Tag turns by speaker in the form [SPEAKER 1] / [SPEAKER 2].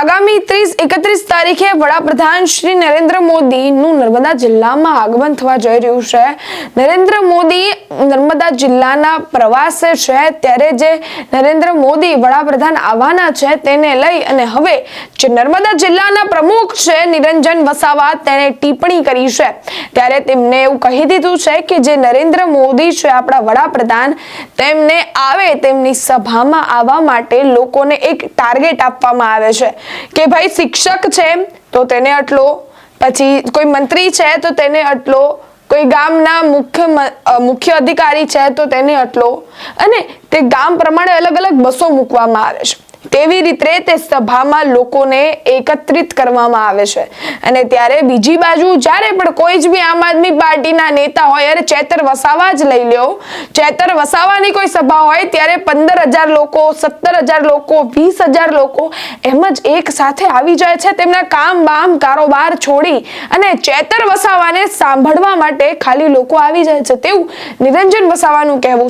[SPEAKER 1] આગામી ત્રીસ, એકત્રીસ તારીખે વડાપ્રધાન શ્રી નરેન્દ્ર મોદીનું નર્મદા જિલ્લામાં આગમન થવા જઈ રહ્યું છે. નરેન્દ્ર મોદી નર્મદા જિલ્લાના પ્રવાસે છે. ત્યારે જે નરેન્દ્ર મોદી વડાપ્રધાન આવવાના છે તેને લઈ અને હવે જે નર્મદા જિલ્લાના પ્રમુખ છે નિરંજન વસાવા તેણે ટિપ્પણી કરી છે. ત્યારે તેમને એવું કહી દીધું છે કે જે નરેન્દ્ર મોદી છે, આપણા વડાપ્રધાન, તેમને આવે તેમની સભામાં આવવા માટે લોકોને એક ટાર્ગેટ આપવામાં આવે છે. કે ભાઈ શિક્ષક છે, તો તેને આટલો, પછી કોઈ મંત્રી છે, તો તેને આટલો, કોઈ ગામના મુખ્ય મુખ્ય અધિકારી છે, તો તેને આટલો. અને તે ગામ પ્રમાણે અલગ અલગ બસો મૂકવામાં આવે છે. તેવી રીતે તે સભામાં લોકોને એકત્રિત કરવામાં આવે છે. અને ત્યારે બીજી બાજુ જ્યારે પણ કોઈ જ બી આમ આદમી પાર્ટીના નેતા હોય અરે ચેતર વસાવા જ લઈ લ્યો, ચેતર વસાવાની કોઈ સભા હોય ત્યારે પંદર હજાર લોકો, સત્તર હજાર લોકો, વીસ હજાર લોકો એમ જ એક સાથે આવી જાય છે તેમના કામ બામ કારોબાર છોડી અને ચેતર વસાવાને સાંભળવા માટે ખાલી લોકો આવી જાય છે તેવું નિરંજન વસાવાનું કહેવું છે.